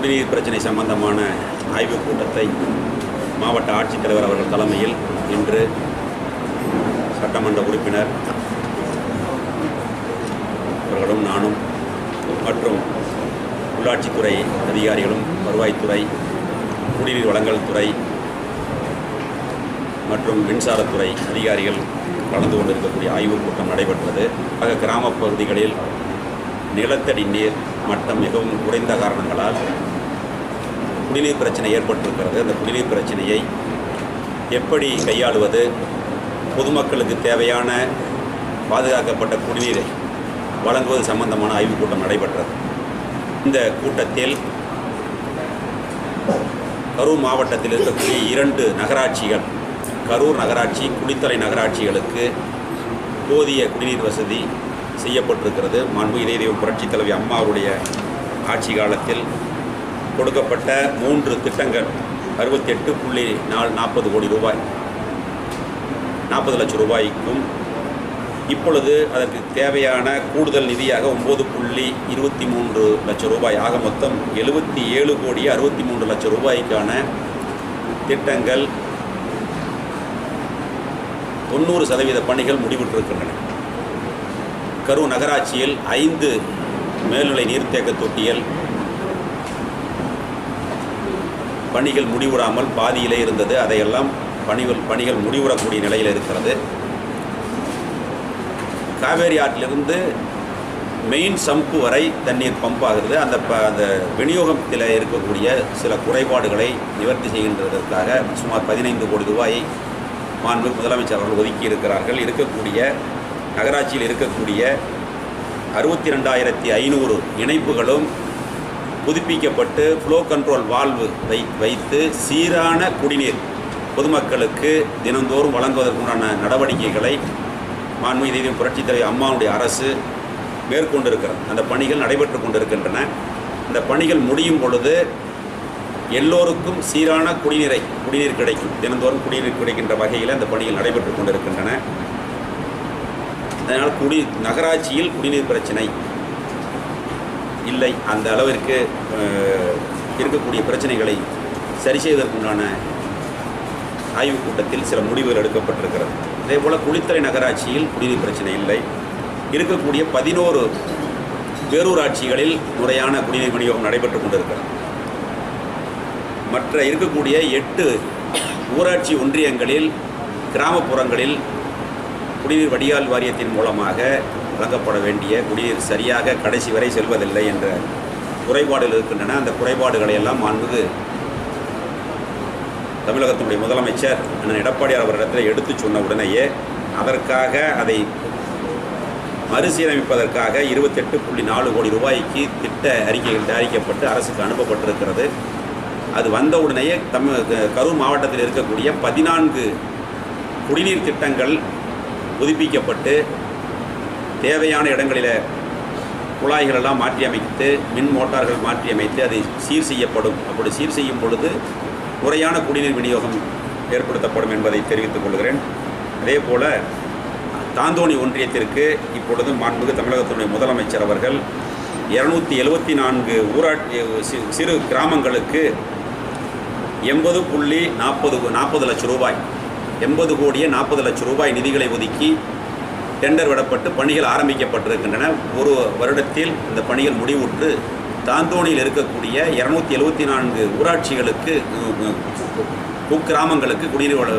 குடிநீர் பிரச்சனை சம்பந்தமான ஆய்வுக் கூட்டத்தை மாவட்ட ஆட்சித்தலைவர் அவர்கள் தலைமையில் இன்று சட்டமன்ற உறுப்பினர் அவர்களும் நானும் மற்றும் உள்ளாட்சித்துறை அதிகாரிகளும் வருவாய்த்துறை குடிநீர் வழங்கல் துறை மற்றும் மின்சாரத்துறை அதிகாரிகள் கலந்து கொண்டிருக்கக்கூடிய ஆய்வுக் கூட்டம் நடைபெற்றது. ஆக கிராமப் பகுதிகளில் நிலத்தடி நீர் மட்டம் மிகவும் குறைந்த காரணங்களால் குடிநீர் பிரச்சனை ஏற்பட்டிருக்கிறது. அந்த குடிநீர் பிரச்சனையை எப்படி கையாளுவது? பொதுமக்களுக்கு தேவையான பாதுகாக்கப்பட்ட குடிநீரை வழங்குவது சம்பந்தமான ஆய்வுக் கூட்டம் நடைபெற்றது. இந்த கூட்டத்தில் கரூர் மாவட்டத்தில் இருக்கக்கூடிய இரண்டு நகராட்சிகள் கரூர் நகராட்சி குடித்தலை நகராட்சிகளுக்கு போதிய குடிநீர் வசதி செய்யப்பட்டிருக்கிறது. மாண்பு இதய புரட்சித் தலைவி அம்மா அவருடைய ஆட்சி காலத்தில் கொடுக்கப்பட்ட மூன்று திட்டங்கள். அறுபத்தி எட்டு புள்ளி நாலு நாற்பது கோடி ரூபாய். நாற்பது லட்சம் ரூபாய்க்கும் இப்பொழுது அதற்கு தேவையான கூடுதல் நிதியாக ஒம்பது புள்ளி இருபத்தி மூன்று லட்சம் ரூபாய். ஆக மொத்தம் எழுபத்தி ஏழு கோடி அறுபத்தி மூன்று லட்சம் ரூபாய்க்கான திட்டங்கள் தொண்ணூறு சதவீத பணிகள் முடிவுற்றிருக்கின்றன கரூர் நகராட்சியில் ஐந்து மேல்நிலை நீர்த்தேக்க தொட்டியல் பணிகள் முடிவுறாமல் பாதியிலே இருந்தது. அதையெல்லாம் பணிகள் பணிகள் முடிவுறக்கூடிய நிலையில் இருக்கிறது. காவேரி ஆற்றிலிருந்து மெயின் சம்பு வரை தண்ணீர் பம்ப் ஆகிறது அந்த ப அந்த விநியோகத்தில் இருக்கக்கூடிய சில குறைபாடுகளை நிவர்த்தி செய்கின்றதற்காக சுமார் பதினைந்து கோடி ரூபாயை மாண்பு முதலமைச்சர் அவர்கள் ஒதுக்கி இருக்கிறார்கள். இருக்கக்கூடிய நகராட்சியில் இருக்கக்கூடிய அறுபத்தி ரெண்டாயிரத்தி ஐநூறு இணைப்புகளும் புதுப்பிக்கப்பட்டு ஃப்ளோ கண்ட்ரோல் வால்வு வை வைத்து சீரான குடிநீர் பொதுமக்களுக்கு தினந்தோறும் வழங்குவதற்குண்டான நடவடிக்கைகளை மாண்புமிகு இதயம் புரட்சித் தலைவர் அம்மாவுடைய அரசு மேற்கொண்டிருக்கிறது. அந்த பணிகள் நடைபெற்று கொண்டிருக்கின்றன. இந்த பணிகள் முடியும் பொழுது எல்லோருக்கும் சீரான குடிநீரை குடிநீர் கிடைக்கும். தினந்தோறும் குடிநீர் கிடைக்கின்ற வகையில் அந்த பணிகள் நடைபெற்று கொண்டிருக்கின்றன. அதனால் குடி நகராட்சியில் குடிநீர் பிரச்சனை இல்லை அந்த அளவிற்கு இருக்கக்கூடிய பிரச்சனைகளை சரி செய்வதற்குண்டான ஆய்வுக் கூட்டத்தில் சில முடிவுகள் எடுக்கப்பட்டிருக்கிறது. அதே போல் குளித்தலை நகராட்சியில் குடிநீர் பிரச்சனை இல்லை. இருக்கக்கூடிய பதினோரு பேரூராட்சிகளில் முறையான குடிநீர் விநியோகம் நடைபெற்று கொண்டிருக்கிறது. மற்ற இருக்கக்கூடிய எட்டு ஊராட்சி ஒன்றியங்களில் கிராமப்புறங்களில் குடிநீர் வடிகால் வாரியத்தின் மூலமாக வழங்கப்பட வேண்டிய குடிநீர் சரியாக கடைசி வரை செல்வதில்லை என்ற குறைபாடுகள் இருக்கின்றன. அந்த குறைபாடுகளை எல்லாம் மாண்புது தமிழகத்தினுடைய முதலமைச்சர் அண்ணன் எடப்பாடியார் அவரிடத்தில் எடுத்துச் சொன்ன உடனேயே அதற்காக அதை மறுசீரமைப்பதற்காக இருபத்தெட்டு புள்ளி நாலு கோடி ரூபாய்க்கு திட்ட அறிக்கைகள் தயாரிக்கப்பட்டு அரசுக்கு அனுப்பப்பட்டிருக்கிறது. அது வந்த உடனேயே தமிழ் கரூர் மாவட்டத்தில் இருக்கக்கூடிய பதினான்கு குடிநீர் திட்டங்கள் புதுப்பிக்கப்பட்டு தேவையான இடங்களில் குழாய்கள் எல்லாம் மாற்றி அமைத்து மின் மோட்டார்கள் மாற்றி அமைத்து அதை சீர் செய்யப்படும். அப்படி சீர் செய்யும் பொழுது முறையான குடிநீர் விநியோகம் ஏற்படுத்தப்படும் என்பதை தெரிவித்துக் கொள்கிறேன். அதே போல் தாந்தோணி ஒன்றியத்திற்கு இப்பொழுது மாண்புமிகு தமிழகத்தினுடைய முதலமைச்சர் அவர்கள் இருநூத்தி எழுபத்தி நான்கு ஊராட்சி சிறு கிராமங்களுக்கு எண்பது புள்ளி நாற்பது நாற்பது லட்சம் ரூபாய் எண்பது கோடியே நாற்பது லட்சம் ரூபாய் நிதிகளை ஒதுக்கி டெண்டர் விடப்பட்டு பணிகள் ஆரம்பிக்கப்பட்டிருக்கின்றன. ஒரு வருடத்தில் இந்த பணிகள் முடிவுற்று தாந்தோணியில் இருக்கக்கூடிய இரநூத்தி எழுபத்தி நான்கு ஊராட்சிகளுக்கு குக்கிராமங்களுக்கு குடிநீர்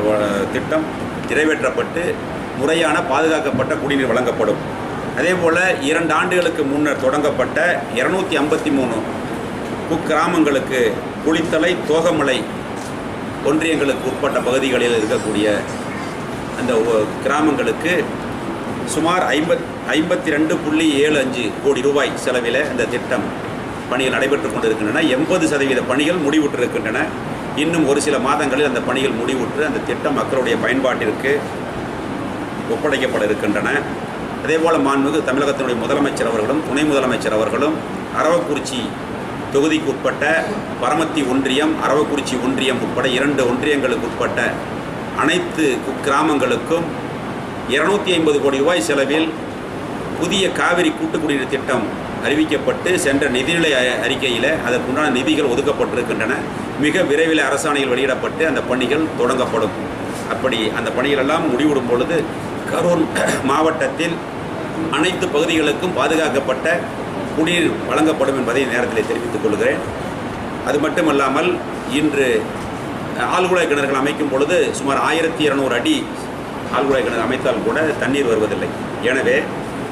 திட்டம் நிறைவேற்றப்பட்டு முறையான பாதுகாக்கப்பட்ட குடிநீர் வழங்கப்படும். அதே போல் இரண்டு ஆண்டுகளுக்கு முன்னர் தொடங்கப்பட்ட இரநூத்தி ஐம்பத்தி மூணு குக்கிராமங்களுக்கு குளித்தலை தோகமலை ஒன்றியங்களுக்கு உட்பட்ட பகுதிகளில் இருக்கக்கூடிய அந்த கிராமங்களுக்கு சுமார் ஐம்பத் ஐம்பத்தி ரெண்டு புள்ளி ஏழு அஞ்சு கோடி ரூபாய் செலவில் இந்த திட்டம் பணிகள் நடைபெற்று கொண்டிருக்கின்றன. எண்பது சதவீத பணிகள் முடிவுற்றிருக்கின்றன. இன்னும் ஒரு சில மாதங்களில் அந்த பணிகள் முடிவுற்று அந்த திட்டம் மக்களுடைய பயன்பாட்டிற்கு ஒப்படைக்கப்பட இருக்கின்றன. அதேபோல் மாண்புமிகு தமிழகத்தினுடைய முதலமைச்சர் அவர்களும் துணை முதலமைச்சர் அவர்களும் அரவக்குறிச்சி தொகுதிக்கு உட்பட்ட பரமத்தி ஒன்றியம் அரவக்குறிச்சி ஒன்றியம் உட்பட இரண்டு ஒன்றியங்களுக்கு உட்பட்ட அனைத்து கிராமங்களுக்கும் இருநூத்தி ஐம்பது கோடி ரூபாய் செலவில் புதிய காவிரி கூட்டுக்குடிநீர் திட்டம் அறிவிக்கப்பட்டு சென்ற நிதிநிலை அறிக்கையில் அதற்குண்டான நிதிகள் ஒதுக்கப்பட்டிருக்கின்றன. மிக விரைவில் அரசாணைகள் வெளியிடப்பட்டு அந்த பணிகள் தொடங்கப்படும். அப்படி அந்த பணிகளெல்லாம் முடிவிடும் பொழுது கரூர் மாவட்டத்தில் அனைத்து பகுதிகளுக்கும் பாதுகாக்கப்பட்ட குடிநீர் வழங்கப்படும் என்பதை நேரத்தில் தெரிவித்துக் கொள்கிறேன். அது மட்டுமல்லாமல் இன்று ஆழ்குழாய் கிணறுகள் அமைக்கும் பொழுது சுமார் ஆயிரத்தி இருநூறு அடி ஆழ்குழாய் கிணறு அமைத்தால் கூட தண்ணீர் வருவதில்லை. எனவே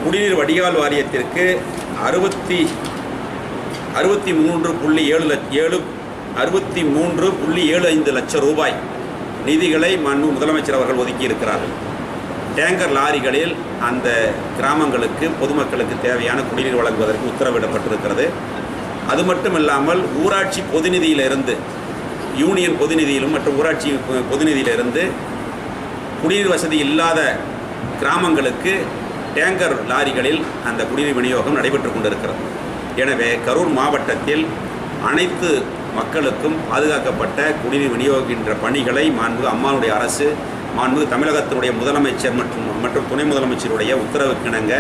குடிநீர் வடிகால் வாரியத்திற்கு அறுபத்தி அறுபத்தி மூன்று புள்ளி ஏழு லட்ச ஏழு அறுபத்தி மூன்று புள்ளி ஏழு ஐந்து லட்சம் ரூபாய் நிதிகளை மண்ணு முதலமைச்சர் அவர்கள் ஒதுக்கி இருக்கிறார்கள். டேங்கர் லாரிகளில் அந்த கிராமங்களுக்கு பொதுமக்களுக்கு தேவையான குடிநீர் வழங்குவதற்கு உத்தரவிடப்பட்டிருக்கிறது. அது மட்டும் இல்லாமல் ஊராட்சி பொதுநிதியிலிருந்து யூனியன் பொதுநிதியிலும் மற்றும் ஊராட்சி பொதுநிதியிலிருந்து குடிநீர் வசதி இல்லாத கிராமங்களுக்கு டேங்கர் லாரிகளில் அந்த குடிநீர் விநியோகம் நடைபெற்று கொண்டிருக்கிறது. எனவே கரூர் மாவட்டத்தில் அனைத்து மக்களுக்கும் பாதுகாக்கப்பட்ட குடிநீர் விநியோகிக்கின்ற பணிகளை மாண்பு அம்மானுடைய அரசு மாண்பு தமிழகத்தினுடைய முதலமைச்சர் மற்றும் மற்றும் துணை முதலமைச்சருடைய உத்தரவுக்கிணங்க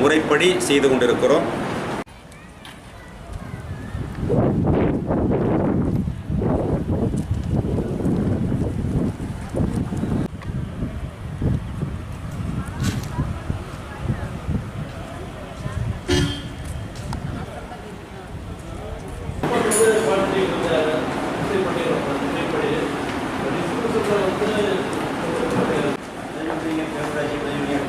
முறைப்படி செய்து கொண்டிருக்கிறோம்.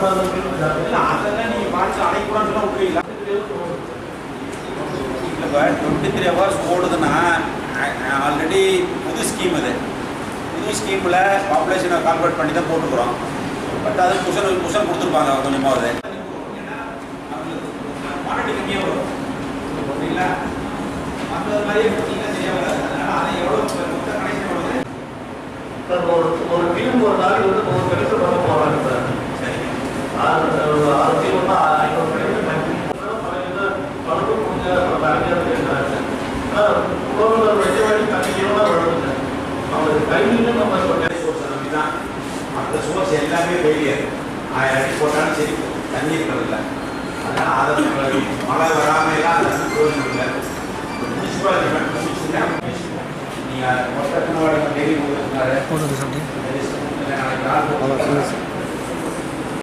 அடைக்கக்கூடாது அப்படின்னு நீங்கள் இப்போ டுவெண்ட்டி த்ரீ ஹவர்ஸ் ஓடுதுன்னா ஆல்ரெடி புது ஸ்கீம் அது புது ஸ்கீமில் பாப்புலேஷனை கால்குலேட் பண்ணி தான் போட்டுக்கிறோம் பட் அது புஷன் புஷன் கொடுத்துருப்பாங்க கொஞ்சமாவது வரும் எவ்வளோ ஒரு ஒரு டீம் ஒரு நாள் வந்து மற்ற சோர்ஸ் எல்லாமே ஃபெயிலியர் ஆயிரம் அடி போட்டாலும் சரி தண்ணி இருக்கிறதில்ல அதனால் அதை மழை வராமல் எல்லாம் அது பிரயோஜனம் இல்லை முனிசிபாலிட்டி மட்டும் முடிச்சுட்டா நீங்கள் மொத்த டெய்லி கொடுத்துருக்காரு நாளைக்கு ஆள் போட்டு